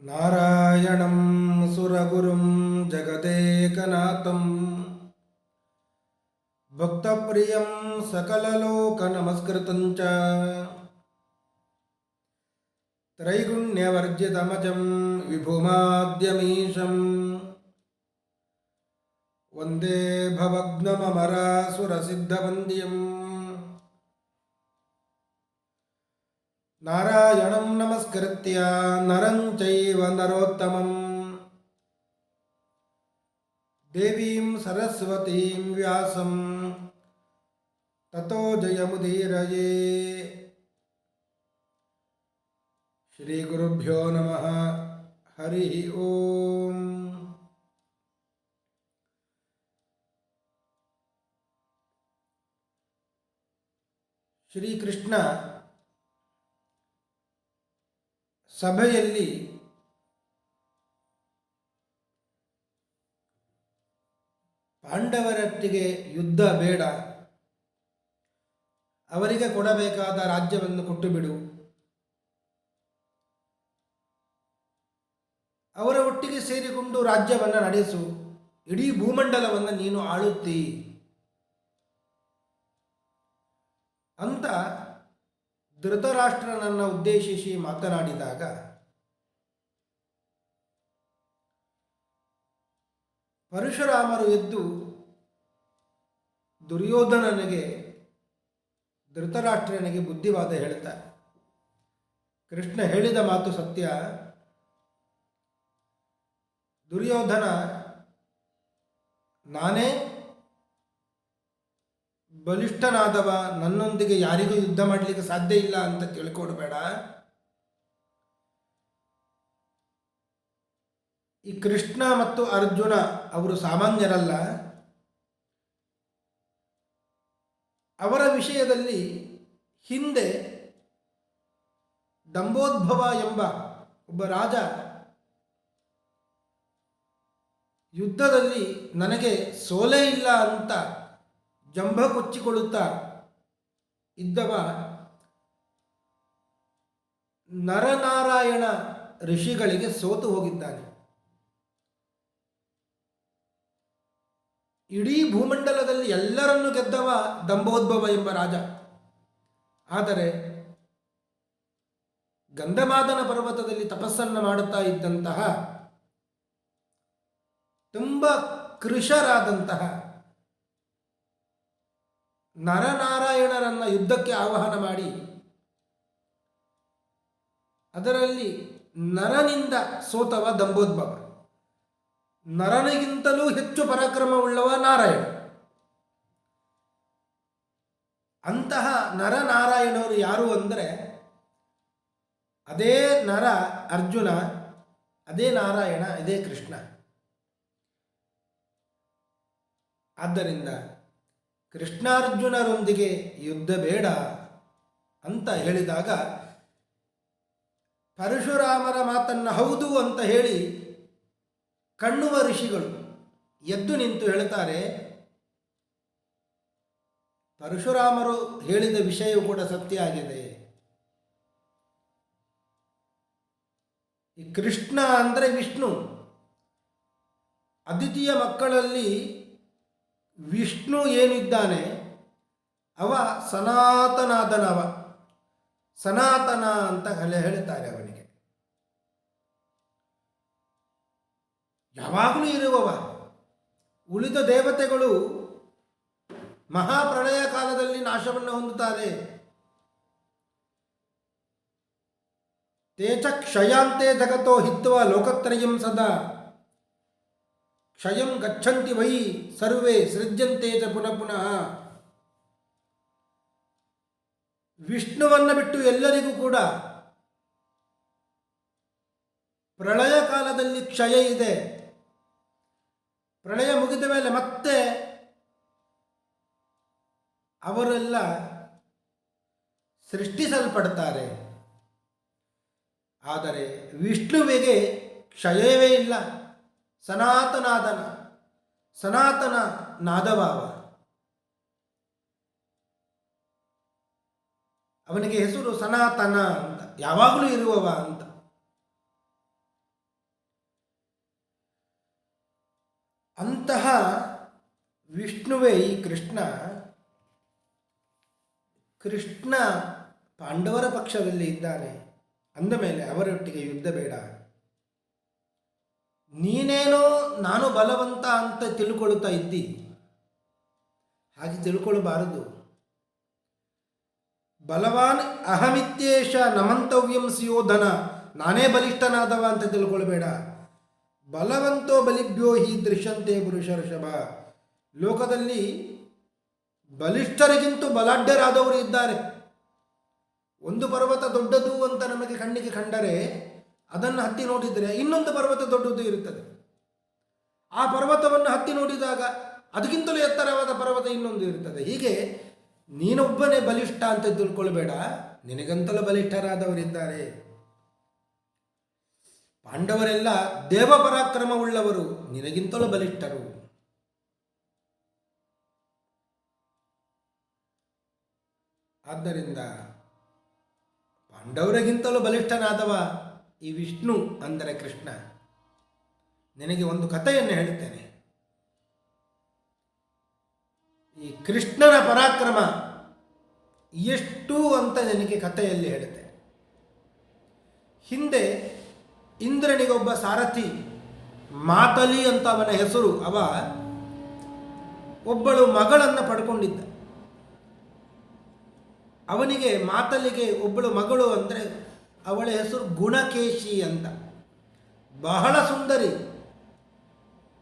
నారాయణం సురగురుం జగదేకనాథం. భక్తప్రియం సకలలోక నమస్కృతం చ త్రైగుణ్యవర్జితమజం విభుమాద్యమీశం. వందే భవగ్నమరాసురసిద్ధవంద్యం नारायणं नमस्कृत्य नरं चैव नरोत्तमम्। देवीं सरस्वतीं व्यासं, ततो जयमुदीरये। श्रीगुरुभ्यो नमः, हरिः ॐ श्रीकृष्ण ಸಭೆಯಲ್ಲಿ ಪಾಂಡವರೊಟ್ಟಿಗೆ ಯುದ್ಧ ಬೇಡ. ಅವರಿಗೆ ಕೊಡಬೇಕಾದ ರಾಜ್ಯವನ್ನು ಕೊಟ್ಟು ಬಿಡು ಅವರ ಒಟ್ಟಿಗೆ ಸೇರಿಕೊಂಡು ರಾಜ್ಯವನ್ನು ನಡೆಸು. ಇಡೀ ಭೂಮಂಡಲವನ್ನು ನೀನು ಆಳುತ್ತೀ. ಅಂತ ಧೃತರಾಷ್ಟ್ರನನ್ನು ಉದ್ದೇಶಿಸಿ ಮಾತನಾಡಿದಾಗ, ಪರಶುರಾಮರು ಎದ್ದು ದುರ್ಯೋಧನನಿಗೆ, ಧೃತರಾಷ್ಟ್ರನಿಗೆ ಬುದ್ಧಿವಾದ ಹೇಳ್ತಾರೆ. ಕೃಷ್ಣ ಹೇಳಿದ ಮಾತು ಸತ್ಯ. ದುರ್ಯೋಧನ, ನಾನೇ ಬಲಿಷ್ಠನಾದವ, ನನ್ನೊಂದಿಗೆ ಯಾರಿಗೂ ಯುದ್ಧ ಮಾಡಲಿಕ್ಕೆ ಸಾಧ್ಯ ಇಲ್ಲ ಅಂತ ತಿಳ್ಕೊಡ್ಬೇಡ. ಈ ಕೃಷ್ಣ ಮತ್ತು ಅರ್ಜುನ, ಅವರು ಸಾಮಾನ್ಯರಲ್ಲ. ಅವರ ವಿಷಯದಲ್ಲಿ ಹಿಂದೆ ದಂಬೋದ್ಭವ ಎಂಬ ಒಬ್ಬ ರಾಜ ಯುದ್ಧದಲ್ಲಿ ನನಗೆ ಸೋಲೇ ಇಲ್ಲ ಅಂತ ಜಂಭ ಕೊಚ್ಚಿಕೊಳ್ಳುತ್ತಾ ಇದ್ದವ ನರನಾರಾಯಣ ಋಷಿಗಳಿಗೆ ಸೋತು ಹೋಗಿದ್ದಾನೆ. ಇಡೀ ಭೂಮಂಡಲದಲ್ಲಿ ಎಲ್ಲರನ್ನು ಗೆದ್ದವ ದಂಭೋದ್ಭವ ಎಂಬ ರಾಜ. ಆದರೆ ಗಂಧಮಾದನ ಪರ್ವತದಲ್ಲಿ ತಪಸ್ಸನ್ನು ಮಾಡುತ್ತಾ ಇದ್ದಂತಹ ತುಂಬ ಕೃಷರಾದಂತಹ ನರನಾರಾಯಣರನ್ನ ಯುದ್ಧಕ್ಕೆ ಆಹ್ವಾನ ಮಾಡಿ. ಅದರಲ್ಲಿ ನರನಿಂದ ಸೋತವ ದಂಬೋದ್ಭವ. ನರನಿಗಿಂತಲೂ ಹೆಚ್ಚು ಪರಾಕ್ರಮವುಳ್ಳವ ನಾರಾಯಣ. ಅಂತಹ ನರನಾರಾಯಣರು ಯಾರು ಅಂದರೆ, ಅದೇ ನರ ಅರ್ಜುನ, ಅದೇ ನಾರಾಯಣ, ಅದೇ ಕೃಷ್ಣ. ಆದ್ದರಿಂದ ಕೃಷ್ಣಾರ್ಜುನರೊಂದಿಗೆ ಯುದ್ಧ ಬೇಡ ಅಂತ ಹೇಳಿದಾಗ, ಪರಶುರಾಮರ ಮಾತನ್ನು ಹೌದು ಅಂತ ಹೇಳಿ ಕಣ್ಣುವ ಋಷಿಗಳು ಎದ್ದು ನಿಂತು ಹೇಳ್ತಾರೆ, ಪರಶುರಾಮರು ಹೇಳಿದ ವಿಷಯವು ಕೂಡ ಸತ್ಯ ಆಗಿದೆ. ಈ ಕೃಷ್ಣ ಅಂದರೆ ವಿಷ್ಣು. ಅದ್ವಿತೀಯ ಮಕ್ಕಳಲ್ಲಿ ವಿಷ್ಣು ಏನಿದ್ದಾನೆ, ಅವ ಸನಾತನಾದನವ. ಸನಾತನ ಅಂತ ಕಲೆ ಹೇಳ್ತಾರೆ ಅವನಿಗೆ. ಯಾವಾಗಲೂ ಇರುವವ. ಉಳಿದ ದೇವತೆಗಳು ಮಹಾಪ್ರಳಯ ಕಾಲದಲ್ಲಿ ನಾಶವನ್ನು ಹೊಂದುತ್ತಾರೆ. ತೇಜ ಕ್ಷಯಾಂತೆ ಜಗತೋ ಹಿತ್ವ ಲೋಕತ್ರಯಂ ಸದಾ. ಕ್ಷಯಂ ಗಚ್ಚಂತಿ ವೈ ಸರ್ವೇ ಸೃಜ್ಯಂತೆ ಚ ಪುನಃ ಪುನಃ. ವಿಷ್ಣುವನ್ನು ಬಿಟ್ಟು ಎಲ್ಲರಿಗೂ ಕೂಡ ಪ್ರಳಯ ಕಾಲದಲ್ಲಿ ಕ್ಷಯ ಇದೆ. ಪ್ರಳಯ ಮುಗಿದ ಮೇಲೆ ಮತ್ತೆ ಅವರೆಲ್ಲ ಸೃಷ್ಟಿಸಲ್ಪಡ್ತಾರೆ. ಆದರೆ ವಿಷ್ಣುವಿಗೆ ಕ್ಷಯವೇ ಇಲ್ಲ. ಸನಾತನಾದನ ಸನಾತನ ನಾದವಾವ ಅವನಿಗೆ ಹೆಸರು ಸನಾತನ ಅಂತ, ಯಾವಾಗಲೂ ಇರುವವ ಅಂತ. ಅಂತಹ ವಿಷ್ಣುವೇ ಈ ಕೃಷ್ಣ. ಕೃಷ್ಣ ಪಾಂಡವರ ಪಕ್ಷದಲ್ಲಿ ಇದ್ದಾನೆ. ಅಂದ ಮೇಲೆ ಅವರೊಟ್ಟಿಗೆ ಯುದ್ಧ ಬೇಡ. ನೀನೇನೋ ನಾನು ಬಲವಂತ ಅಂತ ತಿಳ್ಕೊಳ್ತಾ ಇದ್ದಿ. ಹಾಗೆ ತಿಳ್ಕೊಳ್ಬಾರದು. ಬಲವಾನ್ ಅಹಮಿತ್ಯೇಷ ನಮಂತವ್ಯಂ ಸಿಯೋಧನ, ನಾನೇ ಬಲಿಷ್ಠನಾದವ ಅಂತ ತಿಳ್ಕೊಳ್ಬೇಡ. ಬಲವಂತೋ ಬಲಿಭ್ಯೋ ಹಿ ದೃಶ್ಯಂತೆ ಪುರುಷರ್ಷಭ. ಲೋಕದಲ್ಲಿ ಬಲಿಷ್ಠರಿಗಿಂತ ಬಲಾಢ್ಯರಾದವರು ಇದ್ದಾರೆ. ಒಂದು ಪರ್ವತ ದೊಡ್ಡದು ಅಂತ ನಮಗೆ ಕಣ್ಣಿಗೆ ಕಂಡರೆ ಅದನ್ನು ಹತ್ತಿ ನೋಡಿದರೆ ಇನ್ನೊಂದು ಪರ್ವತ ದೊಡ್ಡದು ಇರುತ್ತದೆ. ಆ ಪರ್ವತವನ್ನು ಹತ್ತಿ ನೋಡಿದಾಗ ಅದಕ್ಕಿಂತಲೂ ಎತ್ತರವಾದ ಪರ್ವತ ಇನ್ನೊಂದು ಇರುತ್ತದೆ. ಹೀಗೆ ನೀನೊಬ್ಬನೇ ಬಲಿಷ್ಠ ಅಂತ ತಿಳ್ಕೊಳ್ಬೇಡ. ನಿನಗಂತಲೂ ಬಲಿಷ್ಠರಾದವರಿದ್ದಾರೆ. ಪಾಂಡವರೆಲ್ಲ ದೇವ ಪರಾಕ್ರಮವುಳ್ಳವರು ನಿನಗಿಂತಲೂ ಬಲಿಷ್ಠರು. ಆದ್ದರಿಂದ ಪಾಂಡವರಿಗಿಂತಲೂ ಬಲಿಷ್ಠನಾದವ ಈ ವಿಷ್ಣು ಅಂದರೆ ಕೃಷ್ಣ. ನಿನಗೆ ಒಂದು ಕಥೆಯನ್ನು ಹೇಳುತ್ತೇನೆ. ಈ ಕೃಷ್ಣನ ಪರಾಕ್ರಮ ಎಷ್ಟು ಅಂತ ನಿನಗೆ ಕಥೆಯಲ್ಲಿ ಹೇಳುತ್ತೆ. ಹಿಂದೆ ಇಂದ್ರನಿಗೊಬ್ಬ ಸಾರಥಿ, ಮಾತಲಿ ಅಂತ ಅವನ ಹೆಸರು, ಅವ ಒಬ್ಬಳು ಮಗಳನ್ನು ಪಡ್ಕೊಂಡಿದ್ದ. ಅವನಿಗೆ ಮಾತಲಿಗೆ ಒಬ್ಬಳು ಮಗಳು ಅಂದರೆ ಅವಳ ಹೆಸರು ಗುಣಕೇಶಿ ಅಂತ. ಬಹಳ ಸುಂದರಿ.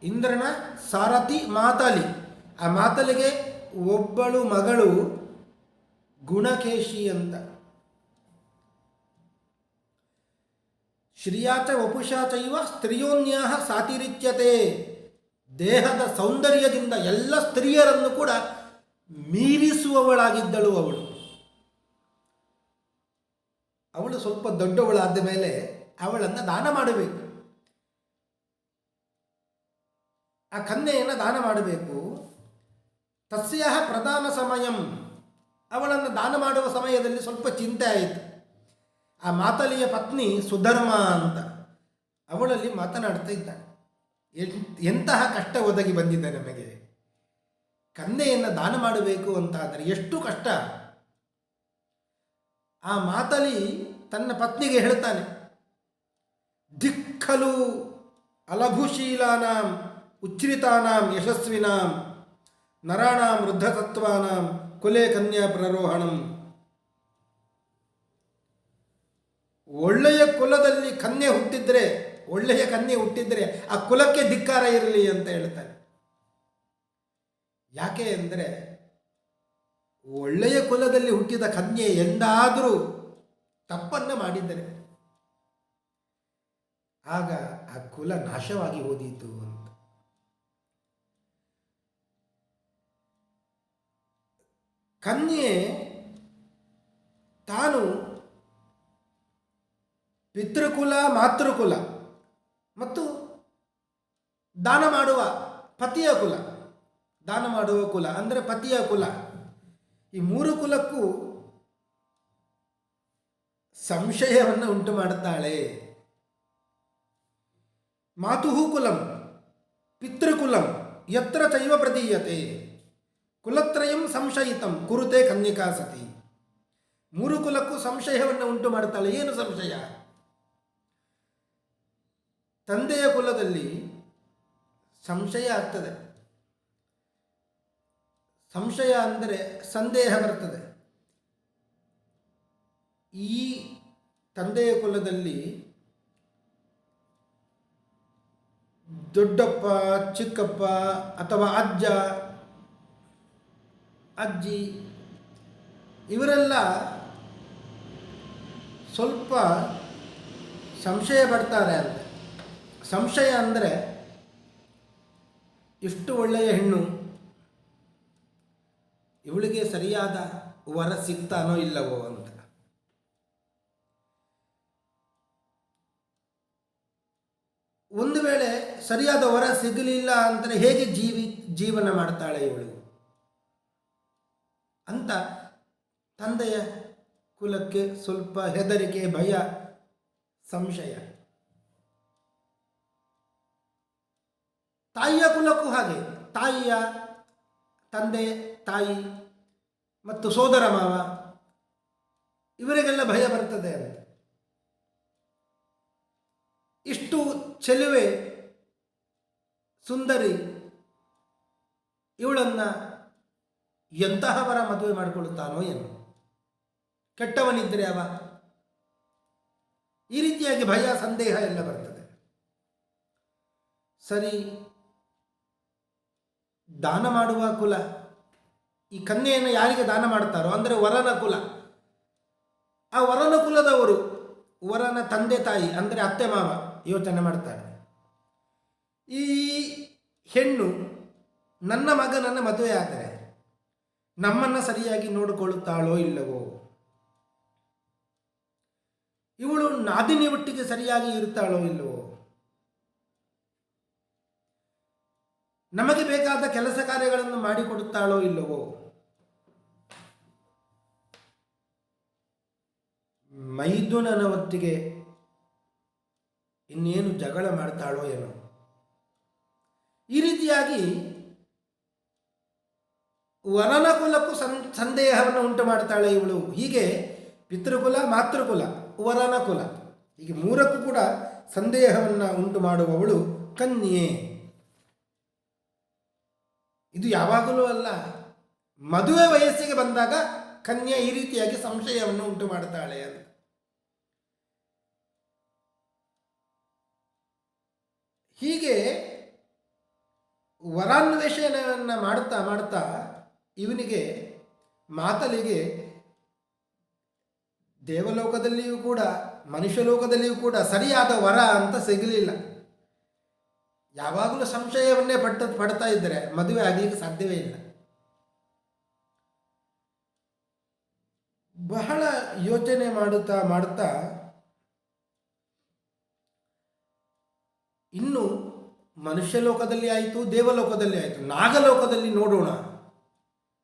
ಇಂದ್ರನ ಸಾರಥಿ ಮಾತಲಿ. ಆ ಮಾತಲಿಗೆ ಒಬ್ಬಳು ಮಗಳು ಗುಣಕೇಶಿ ಅಂತ. ಶ್ರೀಯಾಚ ವಪುಷಾಚೈವ ಸ್ತ್ರೀಯೋನ್ಯಾಹ ಸಾತಿರಿಚ್ಯತೆ. ದೇಹದ ಸೌಂದರ್ಯದಿಂದ ಎಲ್ಲ ಸ್ತ್ರೀಯರನ್ನು ಕೂಡ ಮೀರಿಸುವವಳಾಗಿದ್ದಳು ಅವಳು. ಅವಳು ಸ್ವಲ್ಪ ದೊಡ್ಡವಳಾದ ಮೇಲೆ ಅವಳನ್ನು ದಾನ ಮಾಡಬೇಕು. ಆ ಕನ್ಯೆಯನ್ನು ದಾನ ಮಾಡಬೇಕು. ತಸ್ಯ ಪ್ರಧಾನ ಸಮಯಂ. ಅವಳನ್ನು ದಾನ ಮಾಡುವ ಸಮಯದಲ್ಲಿ ಸ್ವಲ್ಪ ಚಿಂತೆ ಆಯಿತು. ಆ ಮಾತಲಿಯ ಪತ್ನಿ ಸುಧರ್ಮ ಅಂತ ಅವಳಲ್ಲಿ ಮಾತನಾಡ್ತಾ ಇದ್ದಾಳೆ. ಎಂತಹ ಕಷ್ಟ ಒದಗಿ ಬಂದಿದೆ ನಮಗೆ. ಕನ್ಯೆಯನ್ನು ದಾನ ಮಾಡಬೇಕು ಅಂತಾದರೆ ಎಷ್ಟು ಕಷ್ಟ? ಆ ಮಾತಲಿ ತನ್ನ ಪತ್ನಿಗೆ ಹೇಳ್ತಾನೆ, ದಿಕ್ಕಲು ಅಲಭುಶೀಲಾನಾಂ ಉಚ್ಛ್ರಿತಾನಾಂ ಯಶಸ್ವಿನಾಂ, ನರಾಣಾಂ, ವೃದ್ಧತತ್ವಾನಾಂ, ಕುಲೆ ಕನ್ಯಾ ಪ್ರರೋಹಣಂ. ಒಳ್ಳೆಯ ಕುಲದಲ್ಲಿ ಕನ್ಯೆ ಹುಟ್ಟಿದ್ರೆ, ಒಳ್ಳೆಯ ಕನ್ಯೆ ಹುಟ್ಟಿದ್ರೆ ಆ ಕುಲಕ್ಕೆ ಧಿಕ್ಕಾರ ಇರಲಿ ಅಂತ ಹೇಳ್ತಾನೆ. ಯಾಕೆ ಅಂದರೆ ಒಳ್ಳೆಯ ಕುಲದಲ್ಲಿ ಹುಟ್ಟಿದ ಕನ್ಯೆ ಎಂದಾದರೂ ತಪ್ಪನ್ನು ಮಾಡಿದ್ದರೆ ಆಗ ಆ ಕುಲ ನಾಶವಾಗಿ ಹೋದೀತು ಅಂತ. ಕನ್ಯೆ ತಾನು ಪಿತೃಕುಲ, ಮಾತೃಕುಲ ಮತ್ತು ದಾನ ಮಾಡುವ ಪತಿಯ ಕುಲ. ದಾನ ಮಾಡುವ ಕುಲ ಅಂದರೆ ಪತಿಯ ಕುಲ. ಈ ಮೂರು ಕುಲಕ್ಕೂ ಸಂಶಯವನ್ನು ಉಂಟು ಮಾಡುತ್ತಾಳೆ. ಮಾತುಹು ಕುಲಂ, ಪಿತೃಕುಲಂ, ಯತ್ರ ಚೈವ ಪ್ರದೀಯತೆ ಕುಲತ್ರಯಂ ಸಂಶಯಿತಂ, ಕುರುತೆ ಕನ್ಯಕಾ ಸತಿ. ಮೂರು ಕುಲಕ್ಕೂ ಸಂಶಯವನ್ನು ಉಂಟು ಮಾಡುತ್ತಾಳೆ. ಏನು ಸಂಶಯ? ತಂದೆಯ ಕುಲದಲ್ಲಿ ಸಂಶಯ ಆಗ್ತದೆ. ಸಂಶಯ ಅಂದರೆ ಸಂದೇಹ ಬರ್ತದೆ ಈ ತಂದೆಯ ಕುಲದಲ್ಲಿ ದೊಡ್ಡಪ್ಪ, ಚಿಕ್ಕಪ್ಪ ಅಥವಾ ಅಜ್ಜ, ಅಜ್ಜಿ ಇವರೆಲ್ಲ ಸ್ವಲ್ಪ ಸಂಶಯ ಪಡ್ತಾರೆ ಅಂತ. ಸಂಶಯ ಅಂದರೆ ಇಷ್ಟು ಒಳ್ಳೆಯ ಹೆಣ್ಣು. ಇವಳಿಗೆ ಸರಿಯಾದ ವರ ಸಿಗ್ತಾನೋ ಇಲ್ಲವೋ ಅಂತ. ಒಂದು ವೇಳೆ ಸರಿಯಾದ ವರ ಸಿಗಲಿಲ್ಲ ಅಂದರೆ ಹೇಗೆ ಜೀವಿ ಜೀವನ ಮಾಡ್ತಾಳೆ ಇವಳು? ಅಂತ ತಂದೆಯ ಕುಲಕ್ಕೆ ಸ್ವಲ್ಪ ಹೆದರಿಕೆ, ಭಯ, ಸಂಶಯ. ತಾಯಿಯ ಕುಲಕ್ಕೂ ಹಾಗೆ. ತಾಯಿಯ ತಂದೆ ತಾಯಿ ಮತ್ತು ಸೋದರ ಮಾವ, ಇವರಿಗೆಲ್ಲ ಭಯ ಬರ್ತದೆ ಅಂತ. ಇಷ್ಟು ಚೆಲುವೆ ಸುಂದರಿ ಇವಳನ್ನ ಎಂತಹವರ ಮದುವೆ ಮಾಡಿಕೊಳ್ಳುತ್ತಾನೋ ಏನು? ಕೆಟ್ಟವನಿದ್ದರೆ ಅವ. ಈ ರೀತಿಯಾಗಿ ಭಯ, ಸಂದೇಹ ಎಲ್ಲ ಬರ್ತದೆ. ಸರಿ, ದಾನ ಮಾಡುವ ಕುಲ. ಈ ಕನ್ಯೆಯನ್ನು ಯಾರಿಗೆ ದಾನ ಮಾಡ್ತಾರೋ ಅಂದರೆ ವರನ ಕುಲ. ಆ ವರನ ಕುಲದವರು, ವರನ ತಂದೆ ತಾಯಿ, ಅಂದರೆ ಅತ್ತೆ ಮಾವ ಯೋಚನೆ ಮಾಡ್ತಾರೆ. ಈ ಹೆಣ್ಣು ನನ್ನ ಮಗನನ್ನು ಮದುವೆ ಆದರೆ ನಮ್ಮನ್ನು ಸರಿಯಾಗಿ ನೋಡಿಕೊಳ್ಳುತ್ತಾಳೋ ಇಲ್ಲವೋ? ಇವಳು ನಾದಿನಿ ಒಟ್ಟಿಗೆ ಸರಿಯಾಗಿ ಇರುತ್ತಾಳೋ ಇಲ್ಲವೋ? ನಮಗೆ ಬೇಕಾದ ಕೆಲಸ ಕಾರ್ಯಗಳನ್ನು ಮಾಡಿಕೊಡುತ್ತಾಳೋ ಇಲ್ಲವೋ? ಮೈದುನನ ಹೊತ್ತಿಗೆ ಇನ್ನೇನು ಜಗಳ ಮಾಡ್ತಾಳೋ ಏನೋ? ಈ ರೀತಿಯಾಗಿ ವರನ ಕುಲಕ್ಕೂ ಸಂ, ಸಂದೇಹವನ್ನು ಉಂಟು ಮಾಡ್ತಾಳೆ ಇವಳು. ಹೀಗೆ ಪಿತೃಕುಲ, ಮಾತೃಕುಲ ವರನ ಕುಲ ಹೀಗೆ ಮೂರಕ್ಕೂ ಕೂಡ ಸಂದೇಹವನ್ನು ಉಂಟು ಮಾಡುವವಳು ಕನ್ಯೆ. ಇದು ಯಾವಾಗಲೂ ಅಲ್ಲ. ಮದುವೆ ವಯಸ್ಸಿಗೆ ಬಂದಾಗ ಕನ್ಯೆ ಈ ರೀತಿಯಾಗಿ ಸಂಶಯವನ್ನು ಉಂಟು ಮಾಡುತ್ತಾಳೆ ಅಂತ. ಹೀಗೆ ವರಾನ್ವೇಷಣೆಯನ್ನು ಮಾಡ್ತಾ ಮಾಡ್ತಾ ಇವನಿಗೆ ಮಾತಲಿಗೆ ದೇವಲೋಕದಲ್ಲಿಯೂ ಕೂಡ ಮನುಷ್ಯ ಲೋಕದಲ್ಲಿಯೂ ಕೂಡ ಸರಿಯಾದ ವರ ಅಂತ ಸಿಗಲಿಲ್ಲ. ಯಾವಾಗಲೂ ಸಂಶಯವನ್ನೇ ಪಟ್ಟ ಪಡ್ತಾ ಇದ್ದರೆ ಮದುವೆ ಆಗಲಿಕ್ಕೆ ಸಾಧ್ಯವೇ ಇಲ್ಲ. ಬಹಳ ಯೋಚನೆ ಮಾಡುತ್ತಾ ಮಾಡುತ್ತಾ ಇನ್ನು ಮನುಷ್ಯ ಲೋಕದಲ್ಲಿ ಆಯಿತು, ದೇವಲೋಕದಲ್ಲಿ ಆಯಿತು, ನಾಗಲೋಕದಲ್ಲಿ ನೋಡೋಣ.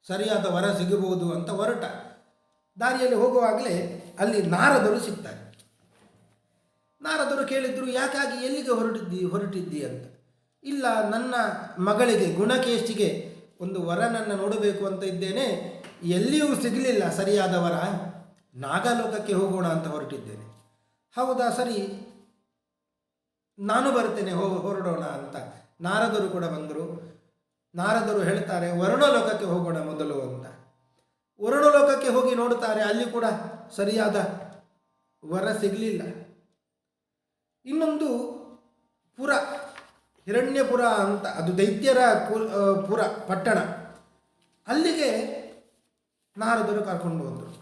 ಸರಿಯಾದ ವರ ಸಿಗಬಹುದು ಅಂತ ಹೊರಟ. ದಾರಿಯಲ್ಲಿ ಹೋಗುವಾಗಲೇ ಅಲ್ಲಿ ನಾರದರು ಸಿಗ್ತಾರೆ. ನಾರದರು ಕೇಳಿದ್ರು, ಯಾಕಾಗಿ ಎಲ್ಲಿಗೆ ಹೊರಟಿದ್ದಿ ಹೊರಟಿದ್ದಿ ಅಂತ. ಇಲ್ಲ, ನನ್ನ ಮಗಳಿಗೆ ಗುಣಕೇಶಿಗೆ ಒಂದು ವರನನ್ನು ನೋಡಬೇಕು ಅಂತ ಇದ್ದೇನೆ. ಎಲ್ಲಿಯೂ ಸಿಗಲಿಲ್ಲ, ಸರಿಯಾದ ವರ. ನಾಗಲೋಕಕ್ಕೆ ಹೋಗೋಣ ಅಂತ ಹೊರಟಿದ್ದೇನೆ. ಹೌದಾ, ಸರಿ. ನಾನು ಬರ್ತೇನೆ, ಹೋ, ಹೊರಡೋಣ ಅಂತ. ನಾರದರು ಕೂಡ ಬಂದರು. ನಾರದರು ಹೇಳ್ತಾರೆ, ವರುಣಲೋಕಕ್ಕೆ ಹೋಗೋಣ ಮೊದಲು ಅಂತ. ವರುಣಲೋಕಕ್ಕೆ ಹೋಗಿ ನೋಡುತ್ತಾರೆ, ಅಲ್ಲಿ ಕೂಡ ಸರಿಯಾದ ವರ ಸಿಗಲಿಲ್ಲ. ಇನ್ನೊಂದು ಪುರ. ಹಿರಣ್ಯಪುರ ಅಂತ, ಅದು ದೈತ್ಯರ ಪುರ, ಪಟ್ಟಣ. ಅಲ್ಲಿಗೆ ನಾರದರು ಕರ್ಕೊಂಡು ಹೋದರು.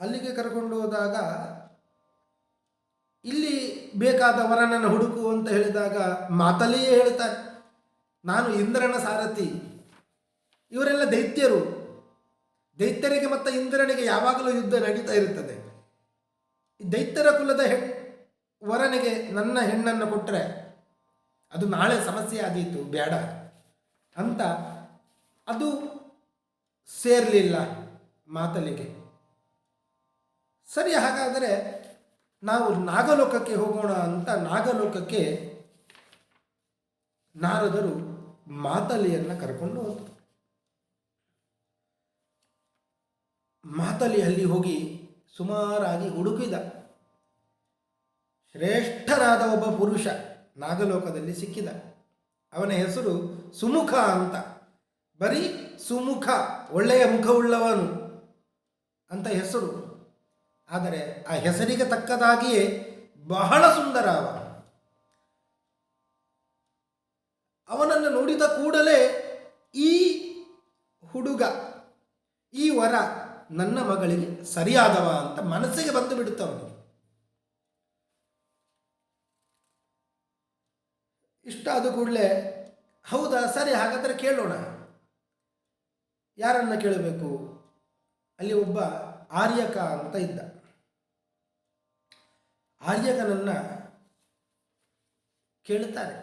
ಅಲ್ಲಿಗೆ ಕರ್ಕೊಂಡು ಹೋದಾಗ ಇಲ್ಲಿ ಬೇಕಾದ ವರನನ್ನು ಹುಡುಕು ಅಂತ ಹೇಳಿದಾಗ ಮಾತಲ್ಲಿಯೇ ಹೇಳ್ತಾರೆ. ನಾನು ಇಂದ್ರನ ಸಾರಥಿ. ಇವರೆಲ್ಲ ದೈತ್ಯರು. ದೈತ್ಯರಿಗೆ ಮತ್ತು ಇಂದ್ರನಿಗೆ ಯಾವಾಗಲೂ ಯುದ್ಧ ನಡೀತಾ ಇರುತ್ತದೆ. ದೈತ್ಯರ ಕುಲದ ಹೆಣ್ ವರನಿಗೆ ನನ್ನ ಹೆಣ್ಣನ್ನು ಕೊಟ್ಟರೆ ಅದು ನಾಳೆ ಸಮಸ್ಯೆ ಆದೀತು ಬೇಡ ಅಂತ ಅದು ಸೇರಲಿಲ್ಲ ಮಾತಲಿಗೆ ಸರಿ, ಹಾಗಾದರೆ ನಾವು ನಾಗಲೋಕಕ್ಕೆ ಹೋಗೋಣ ಅಂತ ನಾಗಲೋಕಕ್ಕೆ ನಾರದರು ಮಾತಲಿಯನ್ನು ಕರ್ಕೊಂಡು ಹೋದರು. ಮಾತಲಿ ಅಲ್ಲಿ ಹೋಗಿ ಸುಮಾರಾಗಿ ಹುಡುಕಿದ. ಶ್ರೇಷ್ಠನಾದ ಒಬ್ಬ ಪುರುಷ ನಾಗಲೋಕದಲ್ಲಿ ಸಿಕ್ಕಿದ. ಅವನ ಹೆಸರು ಸುಮುಖ ಅಂತ. ಬರೀ ಸುಮುಖ, ಒಳ್ಳೆಯ ಮುಖವುಳ್ಳವನು ಅಂತ ಹೆಸರು. ಆದರೆ ಆ ಹೆಸರಿಗೆ ತಕ್ಕದಾಗಿಯೇ ಬಹಳ ಸುಂದರ ಅವ. ಅವನನ್ನು ನೋಡಿದ ಕೂಡಲೇ ಈ ಹುಡುಗ, ಈ ವರ ನನ್ನ ಮಗಳಿಗೆ ಸರಿಯಾದವ ಅಂತ ಮನಸ್ಸಿಗೆ ಬಂದು ಬಿಡುತ್ತವನಿಗೆ. ಇಷ್ಟ ಆದ ಕೂಡಲೇ, ಹೌದಾ, ಸರಿ, ಹಾಗಾದರೆ ಕೇಳೋಣ. ಯಾರನ್ನ ಕೇಳಬೇಕು? ಅಲ್ಲಿ ಒಬ್ಬ ಆರ್ಯಕ ಅಂತ ಇದ್ದ. ಆರ್ಯಕನನ್ನು ಕೇಳುತ್ತಾರೆ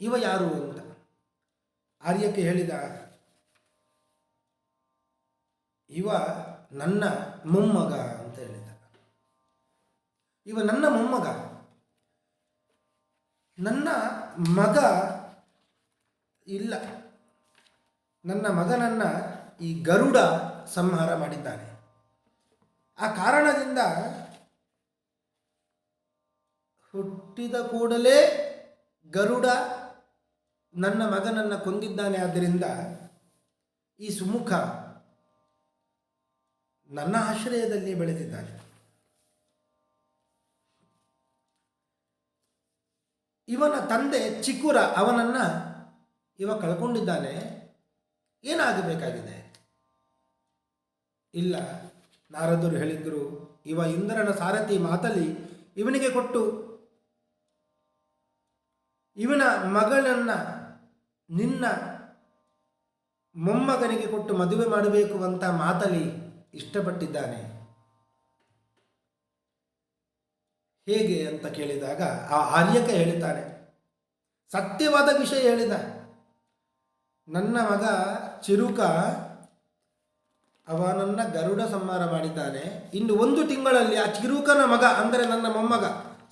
ಇವ ಯಾರು ಅಂತ? ಆರ್ಯಕ್ಕೆ ಹೇಳಿದ, ಇವ ನನ್ನ ಮೊಮ್ಮಗ ಅಂತ ಹೇಳಿದ. ಇವ ನನ್ನ ಮೊಮ್ಮಗ. ನನ್ನ ಮಗ ಇಲ್ಲ. ನನ್ನ ಮಗನನ್ನು ಈ ಗರುಡ ಸಂಹಾರ ಮಾಡಿದ್ದಾನೆ. ಆ ಕಾರಣದಿಂದ ಹುಟ್ಟಿದ ಕೂಡಲೇ ಗರುಡ ನನ್ನ ಮಗನನ್ನು ಕೊಂದಿದ್ದಾನೆ. ಆದ್ದರಿಂದ ಈ ಸುಮುಖ ನನ್ನ ಆಶ್ರಯದಲ್ಲಿ ಬೆಳೆದಿದ್ದಾನೆ. ಇವನ ತಂದೆ ಚಿಕ್ಕುರ ಅವನನ್ನು ಇವ ಕಳ್ಕೊಂಡಿದ್ದಾನೆ. ಏನಾಗಬೇಕಾಗಿದೆ? ಇಲ್ಲ, ನಾರದರು ಹೇಳಿದ್ರು, ಇವ ಇಂದ್ರನ ಸಾರಥಿ ಮಾತಲಿ ಇವನಿಗೆ ಕೊಟ್ಟು, ಇವನ ಮಗಳನ್ನ ನಿನ್ನ ಮೊಮ್ಮಗನಿಗೆ ಕೊಟ್ಟು ಮದುವೆ ಮಾಡಬೇಕು ಅಂತ ಮಾತಲಿ ಇಷ್ಟಪಟ್ಟಿದ್ದಾನೆ. ಹೇಗೆ ಅಂತ ಕೇಳಿದಾಗ ಆ ಆರ್ಯಕ ಹೇಳಿದ್ದಾನೆ, ಸತ್ಯವಾದ ವಿಷಯ ಹೇಳಿದ. ನನ್ನ ಮಗ ಚಿರುಕ ಅವನನ್ನ ಗರುಡ ಸಂಹಾರ ಮಾಡಿದ್ದಾನೆ. ಇನ್ನು ಒಂದು ತಿಂಗಳಲ್ಲಿ ಆ ಚಿರುಕನ ಮಗ, ಅಂದರೆ ನನ್ನ ಮೊಮ್ಮಗ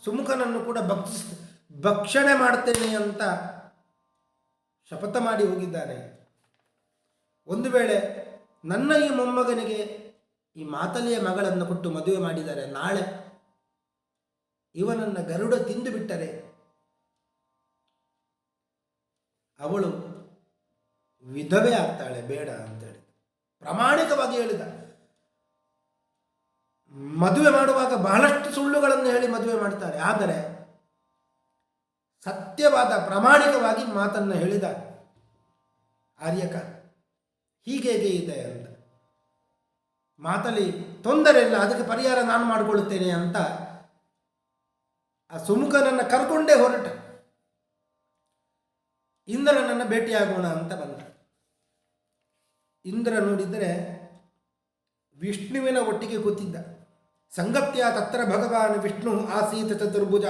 ಸುಮುಖನನ್ನು ಕೂಡ ಭಕ್ಷ ಭಕ್ಷಣೆ ಮಾಡ್ತೇನೆ ಅಂತ ಶಪಥ ಮಾಡಿ ಹೋಗಿದ್ದಾನೆ. ಒಂದು ವೇಳೆ ನನ್ನ ಈ ಮೊಮ್ಮಗನಿಗೆ ಈ ಮಾತಲಿಯ ಮಗಳನ್ನು ಕೊಟ್ಟು ಮದುವೆ ಮಾಡಿದ್ದಾರೆ ನಾಳೆ ಇವನನ್ನು ಗರುಡ ತಿಂದು ಬಿಟ್ಟರೆ ಅವಳು ವಿಧವೆ ಆಗ್ತಾಳೆ, ಬೇಡ ಅಂತೇಳಿ ಪ್ರಾಮಾಣಿಕವಾಗಿ ಹೇಳಿದ. ಮದುವೆ ಮಾಡುವಾಗ ಬಹಳಷ್ಟು ಸುಳ್ಳುಗಳನ್ನು ಹೇಳಿ ಮದುವೆ ಮಾಡ್ತಾರೆ. ಆದರೆ ಸತ್ಯವಾದ, ಪ್ರಾಮಾಣಿಕವಾಗಿ ಮಾತನ್ನು ಹೇಳಿದ ಆರ್ಯಕ ಹೀಗೆ ಇದೆ ಅಂತ. ಮಾತಲ್ಲಿ ತೊಂದರೆ ಇಲ್ಲ, ಅದಕ್ಕೆ ಪರಿಹಾರ ನಾನು ಮಾಡಿಕೊಳ್ಳುತ್ತೇನೆ ಅಂತ ಆ ಸುಮುಖನನ್ನು ಕರ್ಕೊಂಡೇ ಹೊರಟ. ಇಂದ್ರನನ್ನು ಭೇಟಿಯಾಗೋಣ ಅಂತ ಬಂದ. ಇಂದ್ರ ನೋಡಿದರೆ ವಿಷ್ಣುವಿನ ಒಟ್ಟಿಗೆ ಕೂತಿದ್ದ. ಸಂಗತ್ಯ ತತ್ರ ಭಗವಾನ್ ವಿಷ್ಣು ಆಸೀತ ಚತುರ್ಭುಜ.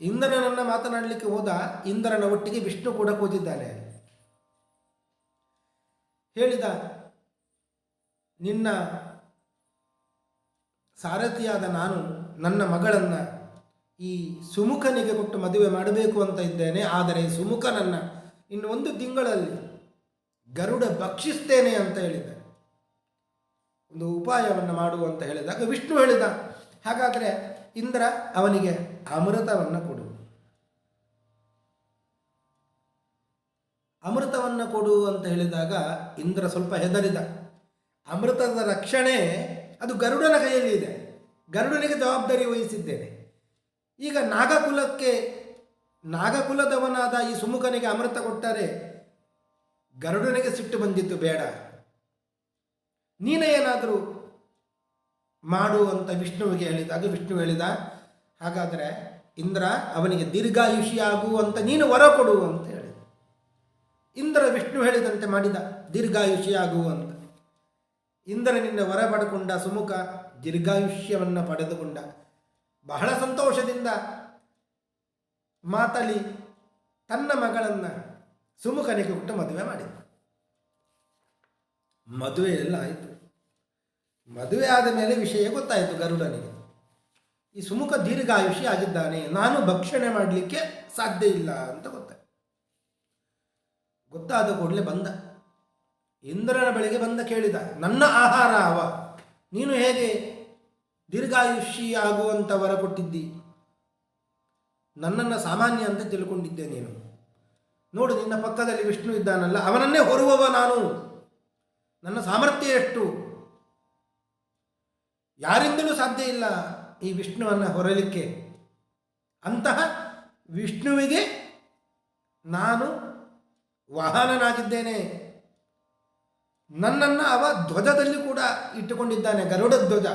ಇಂದ್ರನನ್ನು ಮಾತನಾಡಲಿಕ್ಕೆ ಹೋದ ಇಂದ್ರನ ಒಟ್ಟಿಗೆ ವಿಷ್ಣು ಕೂಡ ಕೂತಿದ್ದಾನೆ. ಹೇಳಿದ, ನಿನ್ನ ಸಾರಥಿಯಾದ ನಾನು ನನ್ನ ಮಗಳನ್ನು ಈ ಸುಮುಖನಿಗೆ ಕೊಟ್ಟು ಮದುವೆ ಮಾಡಬೇಕು ಅಂತ ಇದ್ದೇನೆ, ಆದರೆ ಸುಮುಖನನ್ನು ಇನ್ನು ಒಂದು ತಿಂಗಳಲ್ಲಿ ಗರುಡ ಭಕ್ಷಿಸ್ತೇನೆ ಅಂತ ಹೇಳಿದ ಒಂದು ಉಪಾಯವನ್ನು ಮಾಡು ಅಂತ ಹೇಳಿದಾಗ ವಿಷ್ಣು ಹೇಳಿದ, ಹಾಗಾದರೆ ಇಂದ್ರ ಅವನಿಗೆ ಅಮೃತವನ್ನು ಕೊಡು. ಅಮೃತವನ್ನು ಕೊಡು ಅಂತ ಹೇಳಿದಾಗ ಇಂದ್ರ ಸ್ವಲ್ಪ ಹೆದರಿದ. ಅಮೃತದ ರಕ್ಷಣೆ ಅದು ಗರುಡನ ಕೈಯಲ್ಲಿ ಇದೆ ಗರುಡನಿಗೆ ಜವಾಬ್ದಾರಿ ವಹಿಸಿದ್ದೇನೆ. ಈಗ ನಾಗಕುಲಕ್ಕೆ ನಾಗಕುಲದವನಾದ ಈ ಸುಮುಖನಿಗೆ ಅಮೃತ ಕೊಟ್ಟರೆ ಗರುಡನಿಗೆ ಸಿಟ್ಟು ಬಂದಿತ್ತು ಬೇಡ. ನೀನೇ ಏನಾದರೂ ಮಾಡು ಅಂತ ವಿಷ್ಣುವಿಗೆ ಅದು ವಿಷ್ಣು ಹೇಳಿದ, ಹಾಗಾದರೆ ಇಂದ್ರ ಅವನಿಗೆ ದೀರ್ಘಾಯುಷಿ ಆಗುವಂತ ನೀನು ವರ ಕೊಡು ಅಂತ ಹೇಳಿದ. ಇಂದ್ರ ವಿಷ್ಣು ಹೇಳಿದಂತೆ ಮಾಡಿದ ದೀರ್ಘಾಯುಷಿ ಆಗುವಂತ ಇಂದ್ರ ಇಂದ್ರನಿಂದ ವರ ಪಡೆದುಕೊಂಡ ಸುಮುಖ ದೀರ್ಘಾಯುಷ್ಯವನ್ನು ಪಡೆದುಕೊಂಡ. ಬಹಳ ಸಂತೋಷದಿಂದ ಮಾತಲಿ ತನ್ನ ಮಗಳನ್ನು ಸುಮುಖನಿಗೆ ಕೊಟ್ಟು ಮದುವೆ ಮಾಡಿದ ಮದುವೆ ಎಲ್ಲ ಆಯಿತು. ಮದುವೆ ಆದ ಮೇಲೆ ವಿಷಯ ಗೊತ್ತಾಯಿತು ಗರುಡನಿಗೆ. ಈ ಸುಮುಖ ದೀರ್ಘಾಯುಷಿ ಆಗಿದ್ದಾನೆ, ನಾನು ಭಕ್ಷಣೆ ಮಾಡಲಿಕ್ಕೆ ಸಾಧ್ಯ ಇಲ್ಲ ಅಂತ ಗೊತ್ತಾಯ್ತು. ಗೊತ್ತಾದ ಕೂಡಲೇ ಬಂದ. ಇಂದ್ರನ ಬಳಿಗೆ ಬಂದ ಕೇಳಿದ, ನನ್ನ ಆಹಾರ ಅವ, ನೀನು ಹೇಗೆ ದೀರ್ಘಾಯುಷಿ ಆಗುವಂಥ ವರ ಕೊಟ್ಟಿದ್ದಿ ನನ್ನನ್ನು ಸಾಮಾನ್ಯ ಅಂತ ತಿಳ್ಕೊಂಡಿದ್ದೆ ನೀನು. ನೋಡು, ನಿನ್ನ ಪಕ್ಕದಲ್ಲಿ ವಿಷ್ಣು ಇದ್ದಾನಲ್ಲ, ಅವನನ್ನೇ ಹೊರುವವ ನಾನು. ನನ್ನ ಸಾಮರ್ಥ್ಯ ಎಷ್ಟು? ಯಾರಿಂದಲೂ ಸಾಧ್ಯ ಇಲ್ಲ ಈ ವಿಷ್ಣುವನ್ನು ಹೊರಲಿಕ್ಕೆ. ಅಂತಹ ವಿಷ್ಣುವಿಗೆ ನಾನು ವಾಹನನಾಗಿದ್ದೇನೆ. ನನ್ನನ್ನು ಅವ ಧ್ವಜದಲ್ಲಿ ಕೂಡ ಇಟ್ಟುಕೊಂಡಿದ್ದಾನೆ ಗರುಡ ಧ್ವಜ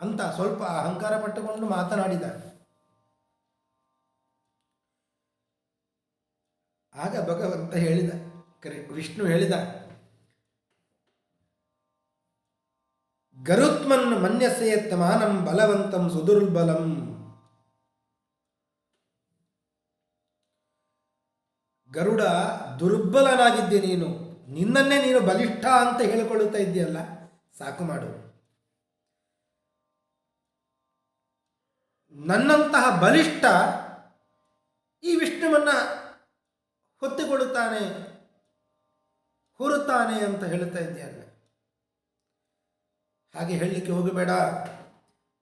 ಅಂತ ಸ್ವಲ್ಪ ಅಹಂಕಾರ ಪಟ್ಟುಕೊಂಡು ಮಾತನಾಡಿದ ಆಗ ಭಗವಂತ ಹೇಳಿದ, ಕರೆ, ವಿಷ್ಣು ಹೇಳಿದ, ಗರುತ್ಮನ್ ಮನ್ಯಸೇತ್ ಮಾನಂ ಬಲವಂತಂ ಸುದುರ್ಬಲಂ. ಗರುಡ ದುರ್ಬಲನಾಗಿದ್ದೆ ನೀನು, ನಿನ್ನನ್ನೇ ನೀನು ಬಲಿಷ್ಠ ಅಂತ ಹೇಳಿಕೊಳ್ಳುತ್ತಾ ಇದ್ದೀಯಲ್ಲ, ಸಾಕು ಮಾಡು. ನನ್ನಂತಹ ಬಲಿಷ್ಠ ಈ ವಿಷ್ಣುವನ್ನ ಹೊತ್ತುಕೊಳ್ಳುತ್ತಾನೆ ಹೊರುತ್ತಾನೆ ಅಂತ ಹೇಳುತ್ತಾ ಇದ್ದೇನೆ. ಹಾಗೆ ಹೇಳಲಿಕ್ಕೆ ಹೋಗಬೇಡ.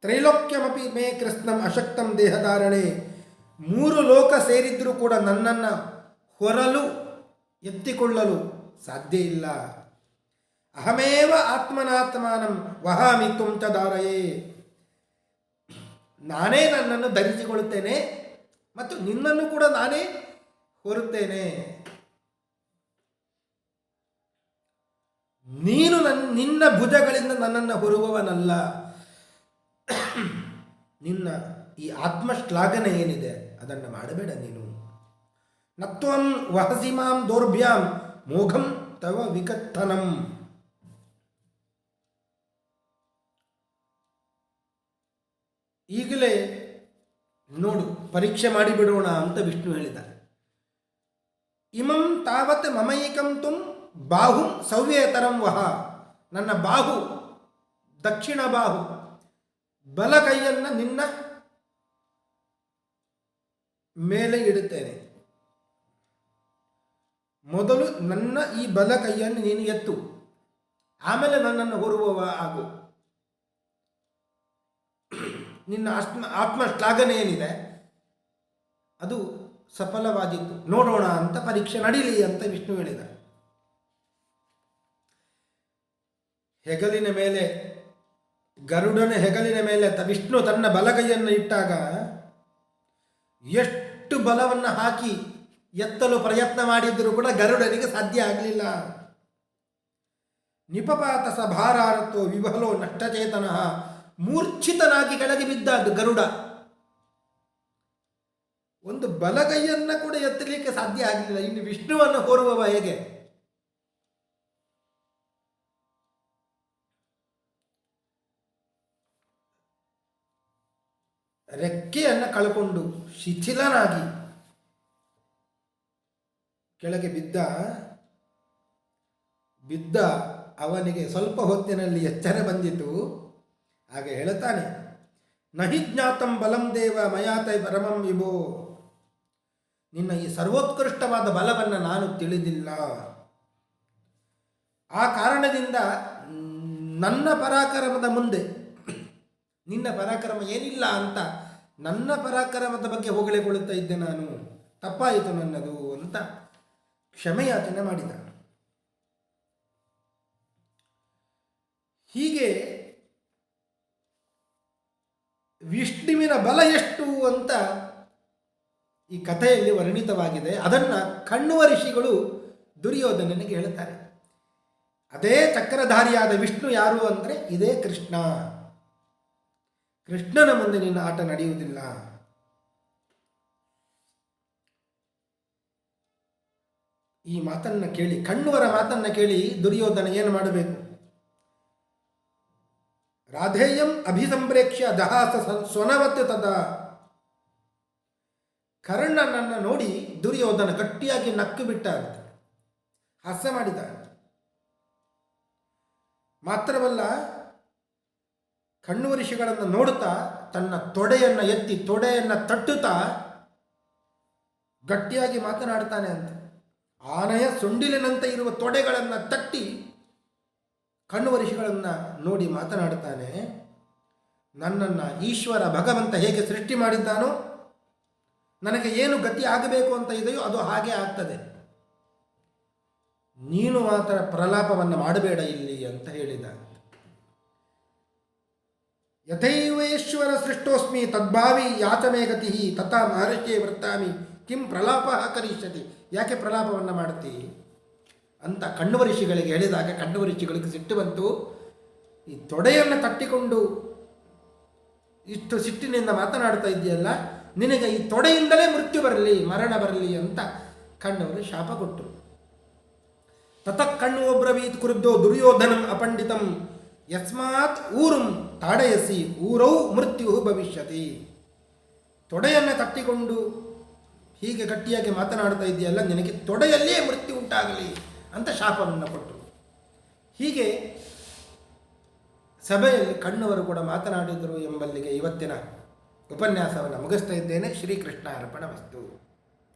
ತ್ರೈಲೋಕ್ಯಮಪಿ ಮೇ ಕೃಷ್ಣಂ ಅಶಕ್ತಂ ದೇಹಧಾರಣೆ. ಮೂರು ಲೋಕ ಸೇರಿದ್ದರೂ ಕೂಡ ನನ್ನನ್ನು ಹೊರಲು, ಎತ್ತಿಕೊಳ್ಳಲು ಸಾಧ್ಯ ಇಲ್ಲ. ಅಹಮೇವ ಆತ್ಮನಾತ್ಮಾನಂ ವಹಾಮಿ ಧಾರಯೇ. ನಾನೇ ನನ್ನನ್ನು ಧರಿಸಿಕೊಳ್ಳುತ್ತೇನೆ ಮತ್ತು ನಿನ್ನನ್ನು ಕೂಡ ನಾನೇ ಹೊರುತ್ತೇನೆ. ನೀನು ನನ್ನ ನಿನ್ನ ಭುಜಗಳಿಂದ ನನ್ನನ್ನು ಹೊರುವವನಲ್ಲ. ನಿನ್ನ ಈ ಆತ್ಮಶ್ಲಾಘನೆ ಏನಿದೆ ಅದನ್ನು ಮಾಡಬೇಡ ನೀನು. ನತ್ವಂ ವಹಸಿಮಾಂ ದೌರ್ಭ್ಯಾಂ ಮೋಘಂ ತವ ವಿಕತ್ತನಂ ಈಗಲೇ ನೋಡು, ಪರೀಕ್ಷೆ ಮಾಡಿಬಿಡೋಣ ಅಂತ ವಿಷ್ಣು ಹೇಳಿದ ಇಮಂ ತಾವತ್ ಮಮೈಕಂ ತುಂ ಬಾಹುಂ ಸವ್ಯೇತರಂ ವಹ. ನನ್ನ ಬಾಹು, ದಕ್ಷಿಣ ಬಾಹು, ಬಲ ಕೈಯನ್ನು ನಿನ್ನ ಮೇಲೆ ಇಡುತ್ತೇನೆ. ಮೊದಲು ನನ್ನ ಈ ಬಲ ಕೈಯನ್ನು ನೀನು ಎತ್ತು. ಆಮೇಲೆ ನನ್ನನ್ನು ಹೊರುವವ ಆಗು. ನಿನ್ನ ಆತ್ಮ ಆತ್ಮ ಶ್ಲಾಘನೆ ಏನಿದೆ, ಅದು ಸಫಲವಾದಿತ್ತು ನೋಡೋಣ ಅಂತ ಪರೀಕ್ಷೆ ನಡೀಲಿ ಅಂತ ವಿಷ್ಣು ಹೇಳಿದ ಹೆಗಲಿನ ಮೇಲೆ, ಗರುಡನ ಹೆಗಲಿನ ಮೇಲೆ ತ, ವಿಷ್ಣು ತನ್ನ ಬಲಗೈಯನ್ನು ಇಟ್ಟಾಗ ಎಷ್ಟು ಬಲವನ್ನು ಹಾಕಿ ಎತ್ತಲು ಪ್ರಯತ್ನ ಮಾಡಿದ್ದರೂ ಕೂಡ ಗರುಡನಿಗೆ ಸಾಧ್ಯ ಆಗಲಿಲ್ಲ. ನಿಪಪಾತ ಸಭಾರಾರತೋ ವಿಫಲೋ ನಷ್ಟಚೇತನ ಮೂರ್ಛಿತನಾಗಿ ಕೆಳಗೆ ಬಿದ್ದದ್ದು ಗರುಡ. ಒಂದು ಬಲಗೈಯನ್ನ ಕೂಡ ಎತ್ತಲಿಕ್ಕೆ ಸಾಧ್ಯ ಆಗಲಿಲ್ಲ. ಇನ್ನು ವಿಷ್ಣುವನ್ನು ಕೋರುವವ ಹೇಗೆ? ರೆಕ್ಕೆಯನ್ನು ಕಳ್ಕೊಂಡು ಶಿಥಿಲನಾಗಿ ಕೆಳಗೆ ಬಿದ್ದ ಬಿದ್ದ ಅವನಿಗೆ ಸ್ವಲ್ಪ ಹೊತ್ತಿನಲ್ಲಿ ಎಚ್ಚರ ಬಂದಿತು. ಹಾಗೆ ಹೇಳುತ್ತಾನೆ, ನಹಿ ಜ್ಞಾತಂ ಬಲಂ ದೇವ ಮಯಾತೈ ಪರಮಂ ವಿಭೋ. ನಿನ್ನ ಈ ಸರ್ವೋತ್ಕೃಷ್ಟವಾದ ಬಲವನ್ನು ನಾನು ತಿಳಿದಿಲ್ಲ. ಆ ಕಾರಣದಿಂದ ನನ್ನ ಪರಾಕ್ರಮದ ಮುಂದೆ, ನಿನ್ನ ಪರಾಕ್ರಮ ಏನಿಲ್ಲ ಅಂತ ನನ್ನ ಪರಾಕ್ರಮದ ಬಗ್ಗೆ ಹೊಗಳಿಕೊಳ್ಳುತ್ತಾ ಇದ್ದೆ ನಾನು. ತಪ್ಪಾಯಿತು ನನ್ನದು ಅಂತ ಕ್ಷಮೆಯಾಚನೆ ಮಾಡಿದ. ಹೀಗೆ ವಿಷ್ಣುವಿನ ಬಲ ಎಷ್ಟು ಅಂತ ಈ ಕಥೆಯಲ್ಲಿ ವರ್ಣಿತವಾಗಿದೆ. ಅದನ್ನು ಕಣ್ಣುವ ಋಷಿಗಳು ದುರ್ಯೋಧನನಿಗೆ ಹೇಳುತ್ತಾರೆ ಅದೇ ಚಕ್ರಧಾರಿಯಾದ ವಿಷ್ಣು ಯಾರು ಅಂದರೆ ಇದೇ ಕೃಷ್ಣ. ಕೃಷ್ಣನ ಮುಂದೆ ನಿನ್ನ ಆಟ ನಡೆಯುವುದಿಲ್ಲ. ಈ ಮಾತನ್ನ ಕೇಳಿ, ಕಣ್ಣುವರ ಮಾತನ್ನ ಕೇಳಿ ದುರ್ಯೋಧನ ಏನು ಮಾಡಬೇಕು? ರಾಧೇಯಂ ಅಭಿಸಂಪ್ರೇಕ್ಷ್ಯ ದಹಾಸ ಸ್ವನವತ್ತ ತದ ಕರ್ಣನನ್ನು ನೋಡಿ ದುರ್ಯೋಧನ ಗಟ್ಟಿಯಾಗಿ ನಕ್ಕು ಬಿಟ್ಟ ಹಾಸ್ಯ ಮಾಡಿದ ಮಾತ್ರವಲ್ಲ, ಕಣ್ಣು ಋಷಿಗಳನ್ನು ನೋಡುತ್ತಾ ತನ್ನ ತೊಡೆಯನ್ನು ಎತ್ತಿ ತೊಡೆಯನ್ನು ತಟ್ಟುತ್ತಾ ಗಟ್ಟಿಯಾಗಿ ಮಾತನಾಡ್ತಾನೆ ಅಂತ. ಆನೆಯ ಸುಂಡಿಲಿನಂತೆ ಇರುವ ತೊಡೆಗಳನ್ನು ತಟ್ಟಿ ಕಣ್ಣು ಋಷಿಗಳನ್ನು ನೋಡಿ ಮಾತನಾಡುತ್ತಾನೆ, ನನ್ನನ್ನು ಈಶ್ವರ ಭಗವಂತ ಹೇಗೆ ಸೃಷ್ಟಿ ಮಾಡಿದ್ದಾನೋ, ನನಗೆ ಏನು ಗತಿ ಆಗಬೇಕು ಅಂತ ಇದೆಯೋ ಅದು ಹಾಗೆ ಆಗ್ತದೆ. ನೀನು ಮಾತ್ರ ಪ್ರಲಾಪವನ್ನು ಮಾಡಬೇಡ ಇಲ್ಲಿ ಅಂತ ಹೇಳಿದ ಯಥೈವೇಶ್ವರ ಸೃಷ್ಟೋಸ್ಮಿ ತದ್ಭಾವಿ ಯಾತಮೇ ಗತಿ ತಥಾ ಮಹರ್ಷಿಯೇ ವೃತ್ತಾಮಿ, ಕಿಂ ಪ್ರಲಾಪ ಕರಿಷ್ಯತಿ. ಯಾಕೆ ಪ್ರಲಾಪವನ್ನು ಮಾಡುತ್ತಿ ಅಂತ ಕಣ್ಣುವ ಋಷಿಗಳಿಗೆ ಹೇಳಿದಾಗ ಕಣ್ಣುವ ಋಷಿಗಳಿಗೆ ಸಿಟ್ಟು ಬಂತು. ಈ ತೊಡೆಯನ್ನು ತಟ್ಟಿಕೊಂಡು ಇಷ್ಟು ಸಿಟ್ಟಿನಿಂದ ಮಾತನಾಡ್ತಾ ಇದೆಯಲ್ಲ ನಿನಗೆ ಈ ತೊಡೆಯಿಂದಲೇ ಮೃತ್ಯು ಬರಲಿ, ಮರಣ ಬರಲಿ ಅಂತ ಕಣ್ಣವರು ಶಾಪ ಕೊಟ್ಟರು. ತತಃ ಕಣ್ಣು ಒಬ್ರವೀತ್ ಕುರುದ್ದೋ ದುರ್ಯೋಧನಂ ಅಪಂಡಿತಂ, ಯಸ್ಮಾತ್ ಊರುಂ ತಾಡಯಸಿ, ಊರೌ ಮೃತ್ಯು ಭವಿಷ್ಯತಿ. ತೊಡೆಯನ್ನು ತಟ್ಟಿಕೊಂಡು ಹೀಗೆ ಗಟ್ಟಿಯಾಗಿ ಮಾತನಾಡ್ತಾ ಇದೆಯಲ್ಲ ನಿನಗೆ ತೊಡೆಯಲ್ಲೇ ಮೃತ್ಯು ಉಂಟಾಗಲಿ. ಅಂತ ಶಾಪವನ್ನು ಕೊಟ್ಟರು. ಹೀಗೆ ಸಭೆಯಲ್ಲಿ ಕಣ್ಣವರು ಕೂಡ ಮಾತನಾಡಿದರು ಎಂಬಲ್ಲಿಗೆ ಇವತ್ತಿನ ಉಪನ್ಯಾಸವನ್ನು ಮುಗಿಸ್ತಾ ಇದ್ದೇನೆ. ಶ್ರೀಕೃಷ್ಣ ಅರ್ಪಣ ವಸ್ತು.